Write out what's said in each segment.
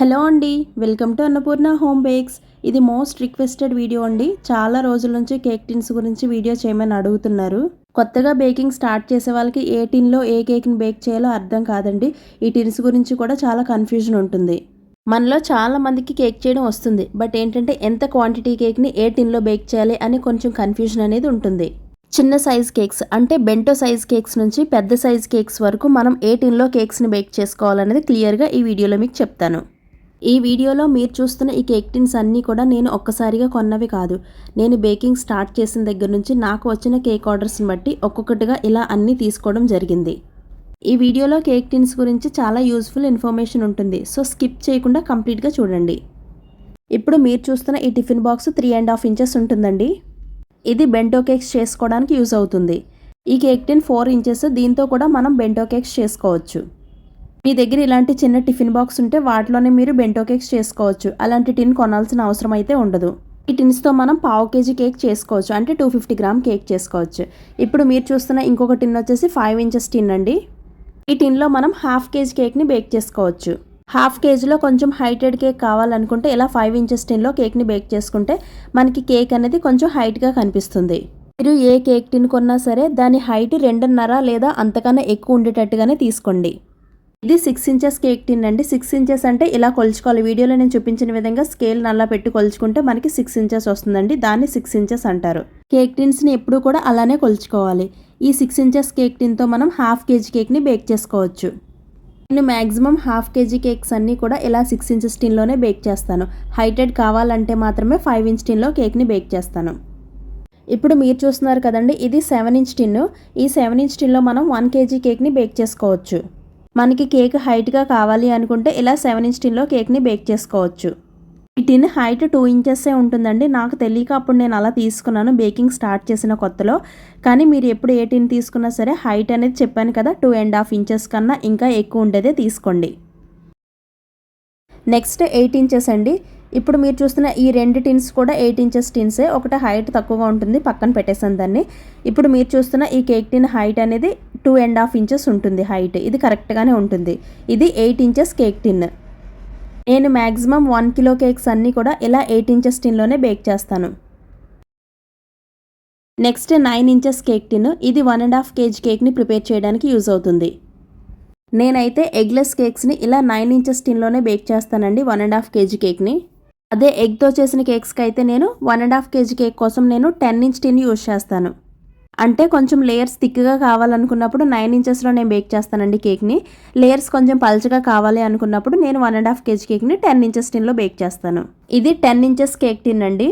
Hello అండి welcome to Annapurna home bakes. ఇది most requested video అండి. చాలా రోజుల నుంచి కేక్ టిన్స్ గురించి వీడియో చేయమని అడుగుతున్నారు. కొత్తగా బేకింగ్ స్టార్ట్ చేసే వాళ్ళకి ఏ టిన్లో ఏ కేక్ని బేక్ చేయాలో అర్థం కాదండి. ఈ టిన్స్ గురించి కూడా చాలా కన్ఫ్యూజన్ ఉంటుంది. మనలో చాలా మందికి కేక్ చేయడం వస్తుంది. బట్ ఏంటంటే ఎంత క్వాంటిటీ కేక్ని ఏ టిన్లో బేక్ చేయాలి అని కొంచెం కన్ఫ్యూజన్ అనేది ఉంటుంది. చిన్న సైజ్ కేక్స్ అంటే బెంటో సైజ్ కేక్స్ నుంచి పెద్ద సైజ్ కేక్స్ వరకు మనం ఏ టిన్లో కేక్స్ని బేక్ చేసుకోవాలనేది క్లియర్గా ఈ వీడియోలో మీకు చెప్తాను. ఈ వీడియోలో మీరు చూస్తున్న ఈ కేక్ టిన్స్ అన్నీ కూడా నేను ఒక్కసారిగా కొన్నవి కాదు. నేను బేకింగ్ స్టార్ట్ చేసిన దగ్గర నుంచి నాకు వచ్చిన కేక్ ఆర్డర్స్ని బట్టి ఒక్కొక్కటిగా ఇలా అన్నీ తీసుకోవడం జరిగింది. ఈ వీడియోలో కేక్ టిన్స్ గురించి చాలా యూస్ఫుల్ ఇన్ఫర్మేషన్ ఉంటుంది. సో స్కిప్ చేయకుండా కంప్లీట్గా చూడండి. ఇప్పుడు మీరు చూస్తున్న ఈ tiffin box three and half inches ఉంటుందండి. ఇది బెంటో కేక్స్ చేసుకోవడానికి యూజ్ అవుతుంది. ఈ కేక్ టిన్ ఫోర్ ఇంచెస్ దీంతో కూడా మనం బెంటో కేక్స్ చేసుకోవచ్చు. మీ దగ్గర ఇలాంటి చిన్న టిఫిన్ బాక్స్ ఉంటే వాటిలోనే మీరు బెంటో కేక్స్ చేసుకోవచ్చు. అలాంటి టిన్ కొనాల్సిన అవసరం అయితే ఉండదు. ఈ టిన్స్తో మనం పావు కేజీ కేక్ చేసుకోవచ్చు. అంటే టూ ఫిఫ్టీ గ్రామ్ కేక్ చేసుకోవచ్చు. ఇప్పుడు మీరు చూస్తున్న ఇంకొక టిన్ వచ్చేసి ఫైవ్ ఇంచెస్ టిన్ అండి. ఈ టిన్లో మనం హాఫ్ కేజీ కేక్ని బేక్ చేసుకోవచ్చు. హాఫ్ కేజీలో కొంచెం హైటెడ్ కేక్ కావాలనుకుంటే ఇలా ఫైవ్ ఇంచెస్ టిన్లో కేక్ని బేక్ చేసుకుంటే మనకి కేక్ అనేది కొంచెం హైట్గా కనిపిస్తుంది. మీరు ఏ కేక్ టిన్ కొన్నా సరే దాని హైట్ రెండున్నర లేదా అంతకన్నా ఎక్కువ ఉండేటట్టుగానే తీసుకోండి. ఇది సిక్స్ ఇంచెస్ కేక్ టిన్ అండి. సిక్స్ ఇంచెస్ అంటే ఇలా కొలుచుకోవాలి. వీడియోలో నేను చూపించిన విధంగా స్కేల్ నల్లా పెట్టి కొలుచుకుంటే మనకి సిక్స్ ఇంచెస్ వస్తుందండి. దాన్ని సిక్స్ ఇంచెస్ అంటారు. కేక్ టిన్స్ని ఎప్పుడూ కూడా అలానే కొలుచుకోవాలి. ఈ సిక్స్ ఇంచెస్ కేక్ టిన్తో మనం హాఫ్ కేజీ కేక్ని బేక్ చేసుకోవచ్చు. నేను మ్యాక్సిమం హాఫ్ కేజీ కేక్స్ అన్నీ కూడా ఇలా సిక్స్ ఇంచెస్ టిన్లోనే బేక్ చేస్తాను. హైటెడ్ కావాలంటే మాత్రమే ఫైవ్ ఇంచ్ టిన్లో కేక్ని బేక్ చేస్తాను. ఇప్పుడు మీరు చూస్తున్నారు కదండి ఇది సెవెన్ ఇంచ్ టిన్ ఈ సెవెన్ ఇంచ్ టిన్లో మనం వన్ కేజీ కేక్ని బేక్ చేసుకోవచ్చు. మనకి కేక్ హైట్గా కావాలి అనుకుంటే ఇలా సెవెన్ ఇంచ్ టిన్లో కేక్ని బేక్ చేసుకోవచ్చు. ఈ టిన్ హైట్ టూ ఇంచెస్సే ఉంటుందండి. నాకు తెలియక అప్పుడు నేను అలా తీసుకున్నాను. బేకింగ్ స్టార్ట్ చేసిన కొత్తలో. కానీ మీరు ఎప్పుడు ఏ టిన్ తీసుకున్నా సరే హైట్ అనేది చెప్పాను కదా టూ అండ్ హాఫ్ ఇంచెస్ కన్నా ఇంకా ఎక్కువ ఉండేదే తీసుకోండి. నెక్స్ట్ ఎయిట్ ఇంచెస్ అండి. ఇప్పుడు మీరు చూస్తున్న ఈ రెండు టిన్స్ కూడా ఎయిట్ ఇంచెస్ టిన్సే ఒకటి హైట్ తక్కువగా ఉంటుంది పక్కన పెట్టేసాను దాన్ని. ఇప్పుడు మీరు చూస్తున్న ఈ కేక్ టిన్ హైట్ అనేది టూ అండ్ హాఫ్ ఇంచెస్ ఉంటుంది హైట్ ఇది కరెక్ట్గానే ఉంటుంది. ఇది ఎయిట్ ఇంచెస్ కేక్ టిన్ నేను మ్యాక్సిమం వన్ కిలో కేక్స్ అన్నీ కూడా ఇలా ఎయిట్ ఇంచెస్ టిన్లోనే బేక్ చేస్తాను. Next nine inches cake tin ఇది వన్ అండ్ హాఫ్ కేజీ కేక్ని ప్రిపేర్ చేయడానికి యూజ్ అవుతుంది. నేనైతే ఎగ్లెస్ కేక్స్ని ఇలా నైన్ ఇంచెస్ టిన్లోనే బేక్ చేస్తానండి వన్ అండ్ హాఫ్ కేజీ కేక్ని అదే ఎగ్తో చేసిన కేక్స్కి అయితే నేను one and half KG cake కోసం నేను టెన్ ఇంచ్ టిన్ యూజ్ చేస్తాను. అంటే కొంచెం లేయర్స్ థిక్గా కావాలనుకున్నప్పుడు నైన్ ఇంచెస్లో నేను బేక్ చేస్తానండి కేక్ని లేయర్స్ కొంచెం పల్చగా కావాలి అనుకున్నప్పుడు నేను వన్ అండ్ హాఫ్ కేజీ కేక్ని టెన్ ఇంచెస్ టిన్లో బేక్ చేస్తాను. ఇది టెన్ ఇంచెస్ కేక్ టిన్ అండి.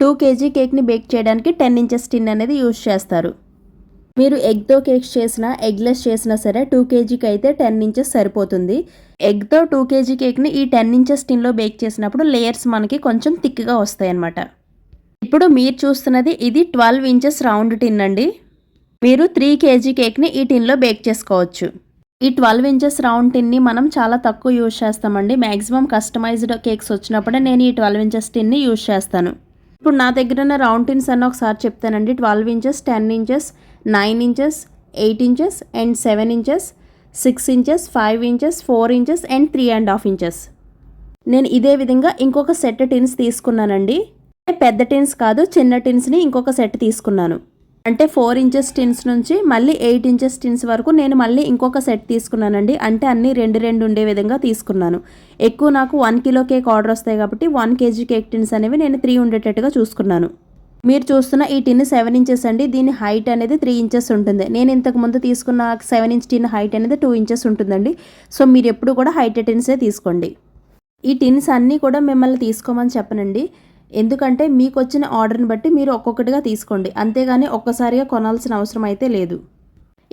టూ కేజీ కేక్ని బేక్ చేయడానికి టెన్ ఇంచెస్ టిన్ అనేది యూజ్ చేస్తారు. మీరు ఎగ్తో కేక్స్ చేసినా ఎగ్లెస్ చేసినా సరే టూ కేజీకి అయితే టెన్ ఇంచెస్ సరిపోతుంది. ఎగ్తో టూ కేజీ కేక్ని ఈ టెన్ ఇంచెస్ టిన్లో బేక్ చేసినప్పుడు లేయర్స్ మనకి కొంచెం థిక్గా వస్తాయి అన్నమాట ఇప్పుడు మీరు చూస్తున్నది ఇది ట్వెల్వ్ ఇంచెస్ రౌండ్ టిన్ అండి. మీరు త్రీ కేజీ కేక్ని ఈ టిన్లో బేక్ చేసుకోవచ్చు. ఈ ట్వెల్వ్ ఇంచెస్ రౌండ్ టిన్ని మనం చాలా తక్కువ యూజ్ చేస్తామండి. మ్యాక్సిమం కస్టమైజ్డ్ కేక్స్ వచ్చినప్పుడే నేను ఈ ట్వెల్వ్ ఇంచెస్ టిన్ని యూజ్ చేస్తాను. ఇప్పుడు నా దగ్గర ఉన్న రౌండ్ టిన్స్ అన్న ఒకసారి చెప్తానండి. Twelve inches ten inches nine inches eight inches and seven inches six inches five inches four inches and three and half inches. నేను ఇదే విధంగా ఇంకొక సెట్ టిన్స్ తీసుకున్నానండి. పెద్ద టిన్స్ కాదు చిన్న టిన్స్ని ఇంకొక సెట్ తీసుకున్నాను. అంటే ఫోర్ ఇంచెస్ టిన్స్ నుంచి మళ్ళీ ఎయిట్ ఇంచెస్ టిన్స్ వరకు నేను మళ్ళీ ఇంకొక సెట్ తీసుకున్నానండి. అంటే అన్ని రెండు రెండు ఉండే విధంగా తీసుకున్నాను. ఎక్కువ నాకు వన్ కిలో కేక్ ఆర్డర్ వస్తాయి కాబట్టి వన్ కేజీ కేక్ టిన్స్ అనేవి నేను త్రీ ఉండేటట్టుగా చూసుకున్నాను. మీరు చూస్తున్న ఈ టిన్ సెవెన్ ఇంచెస్ అండి. దీని హైట్ అనేది త్రీ ఇంచెస్ ఉంటుంది. నేను ఇంతకు ముందు తీసుకున్న సెవెన్ ఇంచ్ టిన్ హైట్ అనేది టూ ఇంచెస్ ఉంటుందండి. సో మీరు ఎప్పుడు కూడా హైట్ టిన్సే తీసుకోండి. ఈ టిన్స్ అన్నీ కూడా మిమ్మల్ని తీసుకోమని చెప్పనండి. ఎందుకంటే మీకు వచ్చిన ఆర్డర్ని బట్టి మీరు ఒక్కొక్కటిగా తీసుకోండి. అంతేగాని ఒక్కసారిగా కొనాల్సిన అవసరం అయితే లేదు.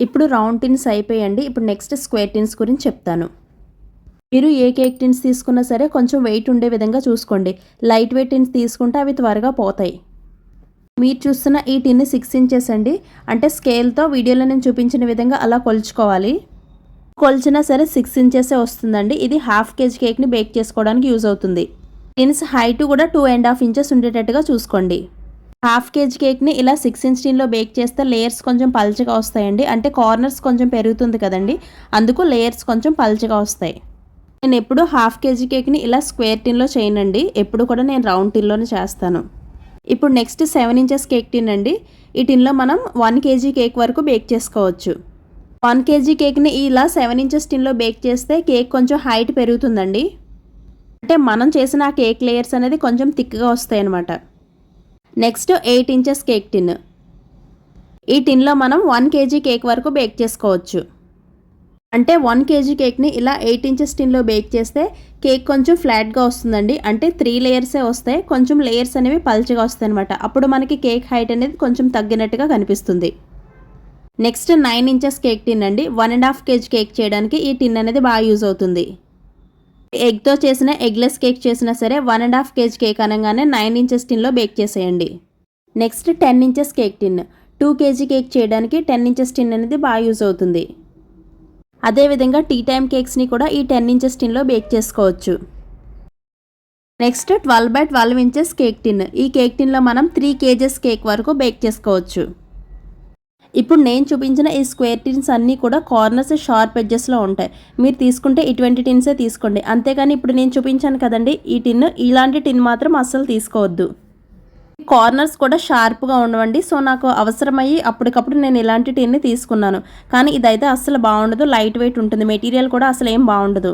ఇప్పుడు రౌండ్ టిన్స్ అయిపోయండి. ఇప్పుడు నెక్స్ట్ స్క్వేర్ టిన్స్ గురించి చెప్తాను. మీరు ఏ కేక్ టిన్స్ తీసుకున్నా సరే కొంచెం వెయిట్ ఉండే విధంగా చూసుకోండి. లైట్ వెయిట్ టిన్స్ తీసుకుంటే అవి త్వరగా పోతాయి. మీరు చూస్తున్న ఈ టిన్ని సిక్స్ ఇంచెస్ అండి. అంటే స్కేల్తో వీడియోలో నేను చూపించిన విధంగా అలా కొలుచుకోవాలి. కొలిచినా సరే సిక్స్ ఇంచెసే వస్తుందండి. ఇది హాఫ్ కేజీ కేక్ని బేక్ చేసుకోవడానికి యూజ్ అవుతుంది. టిన్స్ హైట్ కూడా టూ అండ్ హాఫ్ ఇంచెస్ ఉండేటట్టుగా చూసుకోండి. హాఫ్ కేజీ కేక్ని ఇలా సిక్స్ ఇంచ్ టిన్లో బేక్ చేస్తే లేయర్స్ కొంచెం పల్చగా వస్తాయండి. అంటే కార్నర్స్ కొంచెం పెరుగుతుంది కదండి. అందుకు లేయర్స్ కొంచెం పల్చగా వస్తాయి. నేను ఎప్పుడు హాఫ్ కేజీ కేక్ని ఇలా స్క్వేర్ టిన్లో చేయనండి. ఎప్పుడు కూడా నేను రౌండ్ టిన్లోనే చేస్తాను. ఇప్పుడు next seven inches cake tin అండి. ఈ టిన్లో మనం వన్ కేజీ కేక్ వరకు బేక్ చేసుకోవచ్చు. వన్ కేజీ కేక్ని ఇలా సెవెన్ ఇంచెస్ టిన్లో బేక్ చేస్తే కేక్ కొంచెం హైట్ పెరుగుతుందండి. అంటే మనం చేసిన ఆ కేక్ లేయర్స్ అనేది కొంచెం థిక్గా వస్తాయి అనమాట next eight inches cake tin ఈ టిన్లో మనం వన్ కేజీ కేక్ వరకు బేక్ చేసుకోవచ్చు. అంటే వన్ కేజీ కేక్ని ఇలా ఎయిట్ ఇంచెస్ టిన్లో బేక్ చేస్తే కేక్ కొంచెం ఫ్లాట్గా వస్తుందండి. అంటే త్రీ లేయర్సే వస్తాయి కొంచెం లేయర్స్ అనేవి పల్చగా వస్తాయి అనమాట అప్పుడు మనకి కేక్ హైట్ అనేది కొంచెం తగ్గినట్టుగా కనిపిస్తుంది. Next nine inches cake tin అండి. One and half KG cake చేయడానికి ఈ టిన్ అనేది బాగా యూజ్ అవుతుంది. ఎగ్తో చేసిన ఎగ్లెస్ కేక్ చేసినా సరే one and half KG cake అనగానే నైన్ ఇంచెస్ టిన్లో బేక్ చేసేయండి. Next ten inches cake tin. Two KG cake చేయడానికి టెన్ ఇంచెస్ టిన్ అనేది బాగా యూజ్ అవుతుంది. అదేవిధంగా టీ టైమ్ కేక్స్ని కూడా ఈ టెన్ ఇంచెస్ టిన్లో బేక్ చేసుకోవచ్చు. Next twelve by twelve inches cake tin. ఈ కేక్ టిన్లో మనం త్రీ కేజెస్ కేక్ వరకు బేక్ చేసుకోవచ్చు. ఇప్పుడు నేను చూపించిన ఈ స్క్వేర్ టిన్స్ అన్నీ కూడా కార్నర్స్ షార్ప్ ఎడ్జెస్లో ఉంటాయి. మీరు తీసుకుంటే ఇటువంటి టిన్సే తీసుకోండి. అంతేగాని ఇప్పుడు నేను చూపించాను కదండి ఈ టిన్ ఇలాంటి టిన్ మాత్రం అస్సలు తీసుకోవద్దు. కార్నర్స్ కూడా షార్ప్గా ఉండవండి. సో నాకు అవసరమయ్యి అప్పటికప్పుడు నేను ఇలాంటి టిన్ని తీసుకున్నాను. కానీ ఇదైతే అస్సలు బాగుండదు. లైట్ వెయిట్ ఉంటుంది. మెటీరియల్ కూడా అసలు ఏం బాగుండదు.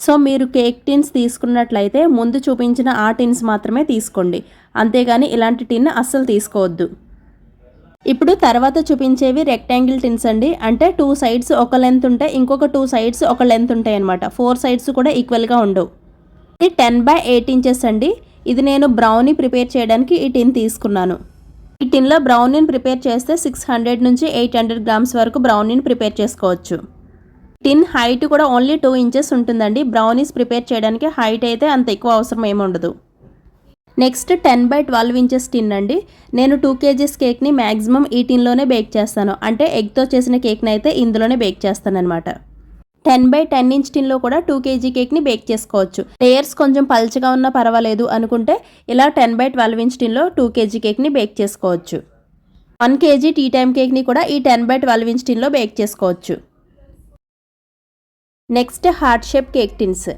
సో మీరు కేక్ టిన్స్ తీసుకున్నట్లయితే ముందు చూపించిన ఆ టిన్స్ మాత్రమే తీసుకోండి. అంతేగాని ఇలాంటి టిన్ అస్సలు తీసుకోవద్దు. ఇప్పుడు తర్వాత చూపించేవి రెక్టాంగిల్ టిన్స్ అండి. అంటే టూ సైడ్స్ ఒక లెంత్ ఉంటే ఇంకొక టూ సైడ్స్ ఒక లెంత్ ఉంటాయి అనమాట ఫోర్ సైడ్స్ కూడా ఈక్వల్గా ఉండవు. ఇది టెన్ బై ఎయిట్ ఇంచెస్ అండి. ఇది నేను బ్రౌనీ ప్రిపేర్ చేయడానికి ఈ టిన్ తీసుకున్నాను. ఈ టిన్లో బ్రౌనీని ప్రిపేర్ చేస్తే సిక్స్ హండ్రెడ్ నుంచి ఎయిట్ హండ్రెడ్ గ్రామ్స్ వరకు బ్రౌనీని ప్రిపేర్ చేసుకోవచ్చు. టిన్ హైట్ కూడా ఓన్లీ టూ ఇంచెస్ ఉంటుందండి. బ్రౌనీస్ ప్రిపేర్ చేయడానికి హైట్ అయితే అంత ఎక్కువ అవసరం ఏమి ఉండదు next ten by twelve inches tin అండి. నేను టూ కేజీస్ కేక్ని మ్యాక్సిమం ఈ టిన్లోనే బేక్ చేస్తాను. అంటే ఎగ్తో చేసిన కేక్ని అయితే ఇందులోనే బేక్ చేస్తాను అనమాట టెన్ బై టెన్ ఇంచ్ టిన్లో కూడా టూ కేజీ కేక్ని బేక్ చేసుకోవచ్చు. లేయర్స్ కొంచెం పల్చగా ఉన్నా పర్వాలేదు అనుకుంటే ఇలా టెన్ బై ట్వెల్వ్ ఇంచ్ టిన్లో టూ కేజీ కేక్ని బేక్ చేసుకోవచ్చు. వన్ కేజీ టీ టైమ్ కేక్ని కూడా ఈ టెన్ బై ట్వెల్వ్ ఇంచ్ టిన్లో బేక్ చేసుకోవచ్చు. Next heart shape cake tins.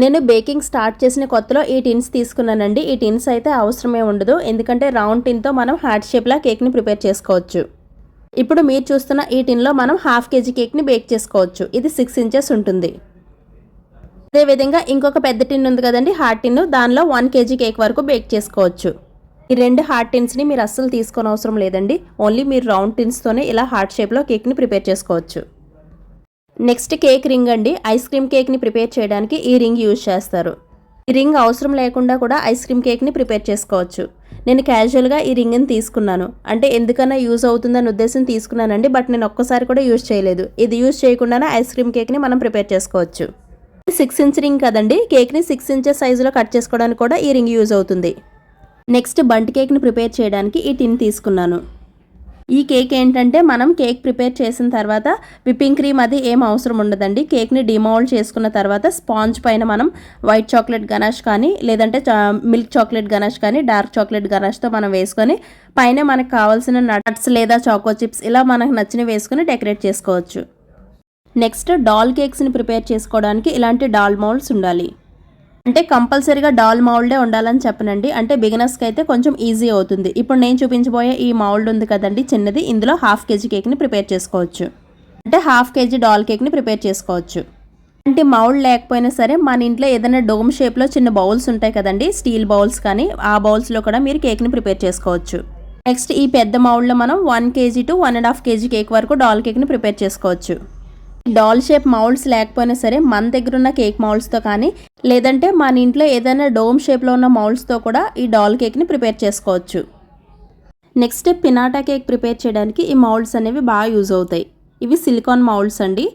నేను బేకింగ్ స్టార్ట్ చేసిన కొత్తలో ఈ టిన్స్ తీసుకున్నానండి. ఈ టిన్స్ అయితే అవసరమే ఉండదు. ఎందుకంటే రౌండ్ టిన్తో మనం హార్ట్ షేప్లా కేక్ని ప్రిపేర్ చేసుకోవచ్చు. ఇప్పుడు మీరు చూస్తున్న ఈ టిన్లో మనం హాఫ్ కేజీ కేక్ని బేక్ చేసుకోవచ్చు. ఇది సిక్స్ ఇంచెస్ ఉంటుంది. అదేవిధంగా ఇంకొక పెద్ద టిన్ ఉంది కదండి. హార్ట్ టిన్ దానిలో వన్ కేజీ కేక్ వరకు బేక్ చేసుకోవచ్చు. ఈ రెండు హార్ట్ టిన్స్ని మీరు అస్సలు తీసుకోనవసరం అవసరం లేదండి. ఓన్లీ మీరు రౌండ్ టిన్స్తోనే ఇలా హార్ట్ షేప్లో కేక్ని ప్రిపేర్ చేసుకోవచ్చు. నెక్స్ట్ కేక్ రింగ్ అండి. ఐస్ క్రీమ్ కేక్ని ప్రిపేర్ చేయడానికి ఈ రింగ్ యూజ్ చేస్తారు. ఈ రింగ్ అవసరం లేకుండా కూడా ఐస్ క్రీమ్ కేక్ని ప్రిపేర్ చేసుకోవచ్చు. నేను క్యాజువల్గా ఈ రింగ్ని తీసుకున్నాను. అంటే ఎందుకన్నా యూజ్ అవుతుందని ఉద్దేశం తీసుకున్నానండి. బట్ నేను ఒక్కసారి కూడా యూజ్ చేయలేదు. ఇది యూజ్ చేయకుండానే ఐస్ క్రీమ్ కేక్ని మనం ప్రిపేర్ చేసుకోవచ్చు. సిక్స్ ఇంచ్ రింగ్ కదండి. కేక్ని సిక్స్ ఇంచెస్ సైజులో కట్ చేసుకోవడానికి కూడా ఈ రింగ్ యూజ్ అవుతుంది. నెక్స్ట్ బంట్ కేక్ని ప్రిపేర్ చేయడానికి ఈ టిన్ తీసుకున్నాను. ఈ కేక్ ఏంటంటే మనం కేక్ ప్రిపేర్ చేసిన తర్వాత విప్పింగ్ క్రీమ్ అది ఏం అవసరం ఉండదండి. కేక్ని డిమౌల్డ్ చేసుకున్న తర్వాత స్పాంజ్ పైన మనం వైట్ చాక్లెట్ గనాష్ కానీ లేదంటే మిల్క్ చాక్లెట్ గనాష్ కానీ డార్క్ చాక్లెట్ గనాష్తో మనం వేసుకొని పైన మనకు కావాల్సిన నట్స్ లేదా చాకో చిప్స్ ఇలా మనకు నచ్చినవి వేసుకొని డెకరేట్ చేసుకోవచ్చు. నెక్స్ట్ డాల్ కేక్స్ని ప్రిపేర్ చేసుకోవడానికి ఇలాంటి డాల్ మౌల్డ్స్ ఉండాలి. అంటే కంపల్సరీగా డాల్ మౌల్డే ఉండాలని చెప్పనండి. అంటే బిగినర్స్కి అయితే కొంచెం ఈజీ అవుతుంది. ఇప్పుడు నేను చూపించబోయే ఈ మౌల్డ్ ఉంది కదండి చిన్నది. ఇందులో హాఫ్ కేజీ కేక్ని ప్రిపేర్ చేసుకోవచ్చు. అంటే హాఫ్ కేజీ డాల్ కేక్ని ప్రిపేర్ చేసుకోవచ్చు. అంటే మౌల్డ్ లేకపోయినా సరే మన ఇంట్లో ఏదైనా డోమ్ షేప్లో చిన్న బౌల్స్ ఉంటాయి కదండి స్టీల్ బౌల్స్ కానీ ఆ బౌల్స్లో కూడా మీరు కేక్ని ప్రిపేర్ చేసుకోవచ్చు. నెక్స్ట్ ఈ పెద్ద మౌల్డ్లో మనం one KG to one and half KG cake వరకు డాల్ కేక్ని ప్రిపేర్ చేసుకోవచ్చు. డాల్ షేప్ మౌల్డ్స్ లేకపోయినా సరే మన దగ్గర ఉన్న కేక్ మౌల్డ్స్తో కానీ లేదంటే మన ఇంట్లో ఏదైనా డోమ్ షేప్లో ఉన్న మౌల్డ్స్తో కూడా ఈ డాల్ కేక్ని ప్రిపేర్ చేసుకోవచ్చు. నెక్స్ట్ పినాటా కేక్ ప్రిపేర్ చేయడానికి ఈ మౌల్డ్స్ అనేవి బాగా యూజ్ అవుతాయి. ఇవి సిలికాన్ మౌల్డ్స్ అండి.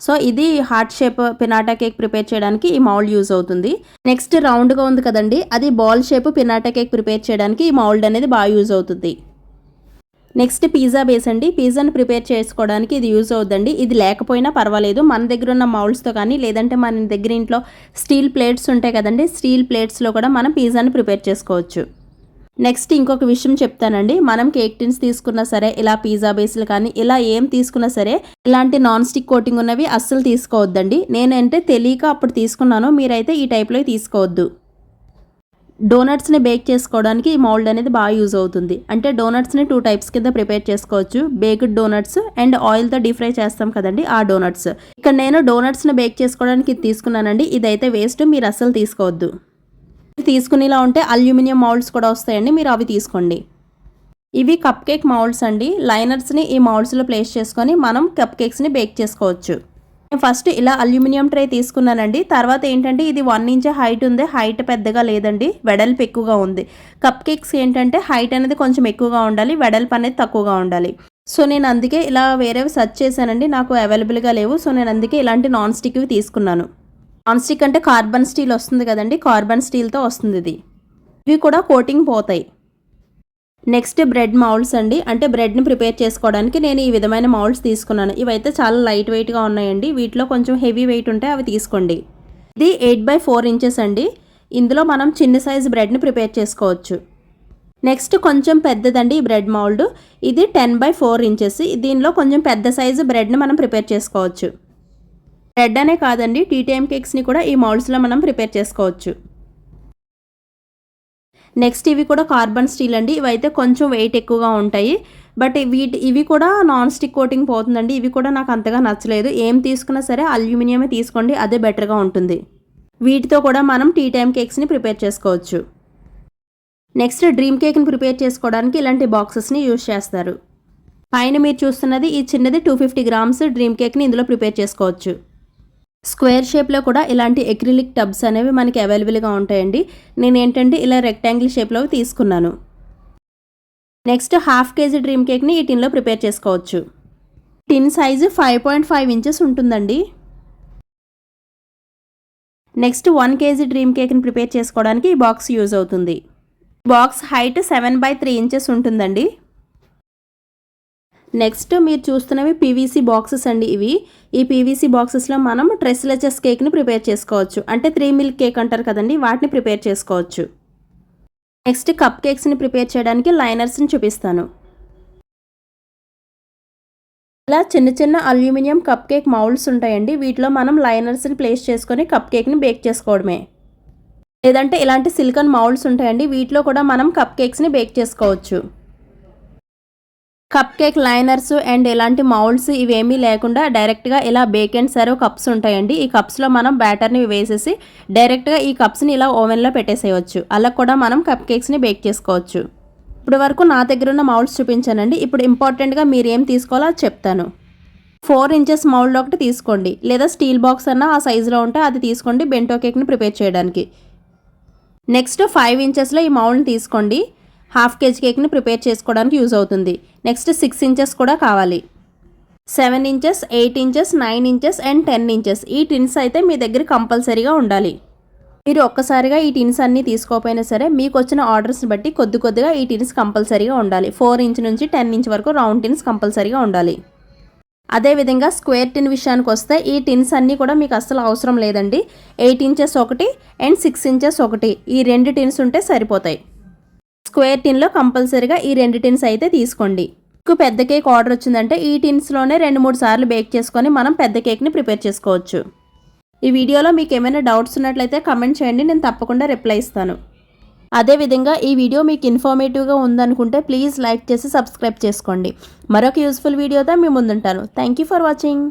సో ఇది heart shape pinata cake prepare చేయడానికి ఈ మౌల్డ్ యూజ్ అవుతుంది. నెక్స్ట్ రౌండ్గా ఉంది కదండి అది ball shape pinata cake prepare చేయడానికి ఈ మౌల్డ్ అనేది బాగా యూజ్ అవుతుంది. నెక్స్ట్ పిజ్జా బేస్ అండి. పిజ్జాని ప్రిపేర్ చేసుకోవడానికి ఇది యూజ్ అవుద్దండి. ఇది లేకపోయినా పర్వాలేదు. మన దగ్గర ఉన్న మౌల్స్తో కానీ లేదంటే మన దగ్గర ఇంట్లో స్టీల్ ప్లేట్స్ ఉంటాయి కదండి. స్టీల్ ప్లేట్స్లో కూడా మనం పిజ్జాని ప్రిపేర్ చేసుకోవచ్చు. నెక్స్ట్ ఇంకొక విషయం చెప్తానండి. మనం కేక్ టిన్స్ తీసుకున్నా సరే ఇలా పిజ్జా బేస్లు కానీ ఇలా ఏం తీసుకున్నా సరే ఇలాంటి నాన్ స్టిక్ కోటింగ్ ఉన్నవి అస్సలు తీసుకోవద్దండి. నేనంటే తెలియక అప్పుడు తీసుకున్నాను. మీరైతే ఈ టైప్లో తీసుకోవద్దు. డోనట్స్ని బేక్ చేసుకోవడానికి ఈ మౌల్డ్ అనేది బాగా యూజ్ అవుతుంది. అంటే డోనట్స్ని టూ టైప్స్ కింద ప్రిపేర్ చేసుకోవచ్చు. బేక్డ్ డోనట్స్ అండ్ ఆయిల్తో డీప్ ఫ్రై చేస్తాం కదండి ఆ డోనట్స్. ఇక్కడ నేను డోనట్స్ని బేక్ చేసుకోవడానికి ఇది తీసుకున్నానండి. ఇదైతే వేస్ట్ మీరు అస్సలు తీసుకోవద్దు. తీసుకునేలా ఉంటే అల్యూమినియం మౌల్డ్స్ కూడా వస్తాయండి. మీరు అవి తీసుకోండి. ఇవి కప్ కేక్ మౌల్డ్స్ అండి. లైనర్స్ని ఈ మౌల్డ్స్లో ప్లేస్ చేసుకొని మనం కప్ కేక్స్ని బేక్ చేసుకోవచ్చు. ఫస్ట్ ఇలా అల్యూమినియం ట్రే తీసుకున్నానండి. తర్వాత ఏంటంటే ఇది వన్ ఇంచ్ హైట్ ఉంది. హైట్ పెద్దగా లేదండి. వెడల్పు ఎక్కువగా ఉంది. కప్ కేక్స్ ఏంటంటే హైట్ అనేది కొంచెం ఎక్కువగా ఉండాలి. వెడల్పు అనేది తక్కువగా ఉండాలి. సో నేను అందుకే ఇలా వేరేవి సెర్చ్ చేశానండి. నాకు అవైలబుల్గా లేవు. సో నేను అందుకే ఇలాంటి నాన్ స్టిక్వి తీసుకున్నాను. నాన్ స్టిక్ అంటే కార్బన్ స్టీల్ వస్తుంది కదండి. కార్బన్ స్టీల్తో వస్తుంది ఇది. ఇవి కూడా కోటింగ్ పోతాయి. నెక్స్ట్ బ్రెడ్ మౌల్డ్స్ అండి. అంటే బ్రెడ్ని ప్రిపేర్ చేసుకోవడానికి నేను ఈ విధమైన మౌల్డ్స్ తీసుకున్నాను. ఇవైతే చాలా లైట్ వెయిట్గా ఉన్నాయండి. వీటిలో కొంచెం హెవీ వెయిట్ ఉంటే అవి తీసుకోండి. ఇది ఎయిట్ బై ఫోర్ ఇంచెస్ అండి. ఇందులో మనం చిన్న సైజ్ బ్రెడ్ని ప్రిపేర్ చేసుకోవచ్చు. నెక్స్ట్ కొంచెం పెద్దదండి ఈ బ్రెడ్ మౌల్డ్. ఇది టెన్ బై ఫోర్ ఇంచెస్. దీనిలో కొంచెం పెద్ద సైజు బ్రెడ్ని మనం ప్రిపేర్ చేసుకోవచ్చు. బ్రెడ్ అనే కాదండి టీ టైమ్ కేక్స్ని కూడా ఈ మౌల్డ్స్లో మనం ప్రిపేర్ చేసుకోవచ్చు. నెక్స్ట్ ఇవి కూడా కార్బన్ స్టీల్ అండి. ఇవైతే కొంచెం వెయిట్ ఎక్కువగా ఉంటాయి. బట్ వీటి ఇవి కూడా నాన్ స్టిక్ కోటింగ్ పోతుందండి. ఇవి కూడా నాకు అంతగా నచ్చలేదు. ఏం తీసుకున్నా సరే అల్యూమినియమే తీసుకోండి. అదే బెటర్గా ఉంటుంది. వీటితో కూడా మనం టీ టైమ్ కేక్స్ని ప్రిపేర్ చేసుకోవచ్చు. నెక్స్ట్ డ్రీమ్ కేక్ని ప్రిపేర్ చేసుకోవడానికి ఇలాంటి బాక్సెస్ని యూజ్ చేస్తారు. పైన మీరు చూస్తున్నది ఈ చిన్నది టూ ఫిఫ్టీ గ్రామ్స్ డ్రీమ్ కేక్ని ఇందులో ప్రిపేర్ చేసుకోవచ్చు. స్క్వేర్ షేప్లో కూడా ఇలాంటి ఎక్రిలిక్ టబ్స్ అనేవి మనకి అవైలబుల్గా ఉంటాయండి. నేను ఏంటంటే ఇలా రెక్టాంగిల్ షేప్లో తీసుకున్నాను. నెక్స్ట్ హాఫ్ కేజీ డ్రీమ్ కేక్ని ఈ టిన్లో ప్రిపేర్ చేసుకోవచ్చు. Tin size five point five inches ఉంటుందండి. నెక్స్ట్ వన్ కేజీ డ్రీమ్ కేక్ని ప్రిపేర్ చేసుకోవడానికి ఈ బాక్స్ యూజ్ అవుతుంది. Box height seven by three inches ఉంటుందండి. నెక్స్ట్ మీరు చూస్తున్నవి పీవీసీ బాక్సెస్ అండి ఇవి. ఈ పీవీసీ బాక్సెస్లో మనం ట్రెస్లెచెస్ కేక్ని ప్రిపేర్ చేసుకోవచ్చు. అంటే త్రీ మిల్క్ కేక్ అంటారు కదండి వాటిని ప్రిపేర్ చేసుకోవచ్చు. నెక్స్ట్ కప్ కేక్స్ని ప్రిపేర్ చేయడానికి లైనర్స్ని చూపిస్తాను. ఇలా చిన్న చిన్న అల్యూమినియం కప్ కేక్ మౌల్డ్స్ ఉంటాయండి. వీటిలో మనం లైనర్స్ని ప్లేస్ చేసుకొని కప్ కేక్ని బేక్ చేసుకోవడమే. లేదంటే ఇలాంటి సిలికాన్ మౌల్డ్స్ ఉంటాయండి. వీటిలో కూడా మనం కప్ కేక్స్ని బేక్ చేసుకోవచ్చు. కప్ కేక్ లైనర్స్ అండ్ ఇలాంటి మౌల్డ్స్ ఇవేమీ లేకుండా డైరెక్ట్గా ఇలా బేక్ అండ్ సర్వ్ కప్స్ ఉంటాయండి. ఈ కప్స్లో మనం బ్యాటర్ని వేసేసి డైరెక్ట్గా ఈ కప్స్ని ఇలా ఓవెన్లో పెట్టేసేయచ్చు. అలా కూడా మనం కప్ కేక్స్ని బేక్ చేసుకోవచ్చు. ఇప్పుడు వరకు నా దగ్గర ఉన్న మౌల్డ్స్ చూపించానండి. ఇప్పుడు ఇంపార్టెంట్గా మీరు ఏం తీసుకోవాలో చెప్తాను. ఫోర్ ఇంచెస్ మౌల్డ్ ఒకటి తీసుకోండి. లేదా స్టీల్ బాక్స్ అన్న ఆ సైజులో ఉంటే అది తీసుకోండి బెంటో కేక్ని ప్రిపేర్ చేయడానికి. నెక్స్ట్ ఫైవ్ ఇంచెస్లో ఈ మౌల్డ్ని తీసుకోండి. హాఫ్ కేజీ కేక్ని ప్రిపేర్ చేసుకోవడానికి యూజ్ అవుతుంది. నెక్స్ట్ సిక్స్ ఇంచెస్ కూడా కావాలి. Seven inches eight inches nine inches and ten inches. ఈ టిన్స్ అయితే మీ దగ్గర కంపల్సరీగా ఉండాలి. మీరు ఒక్కసారిగా ఈ టిన్స్ అన్నీ తీసుకోకపోయినా సరే మీకు వచ్చిన ఆర్డర్స్ని బట్టి కొద్ది కొద్దిగా ఈ టిన్స్ కంపల్సరీగా ఉండాలి. ఫోర్ ఇంచ్ నుంచి టెన్ ఇంచ్ వరకు రౌండ్ టిన్స్ కంపల్సరీగా ఉండాలి. అదేవిధంగా స్క్వేర్ టిన్ విషయానికి వస్తే ఈ టిన్స్ అన్నీ కూడా మీకు అస్సలు అవసరం లేదండి. ఎయిట్ ఇంచెస్ ఒకటి అండ్ సిక్స్ ఇంచెస్ ఒకటి. ఈ రెండు టిన్స్ ఉంటే సరిపోతాయి. స్క్వేర్ టిన్లో కంపల్సరీగా ఈ రెండు టిన్స్ అయితే తీసుకోండి. మీకు పెద్ద కేక్ ఆర్డర్ వచ్చిందంటే ఈ టిన్స్లోనే రెండు మూడు సార్లు బేక్ చేసుకొని మనం పెద్ద కేక్ని ప్రిపేర్ చేసుకోవచ్చు. ఈ వీడియోలో మీకు ఏమైనా డౌట్స్ ఉన్నట్లయితే కమెంట్ చేయండి నేను తప్పకుండా రిప్లై ఇస్తాను. అదేవిధంగా ఈ వీడియో మీకు ఇన్ఫర్మేటివ్గా ఉందనుకుంటే ప్లీజ్ లైక్ చేసి సబ్స్క్రైబ్ చేసుకోండి. మరొక యూస్ఫుల్ వీడియోతో మీ ముందుంటాను. Thank you for watching.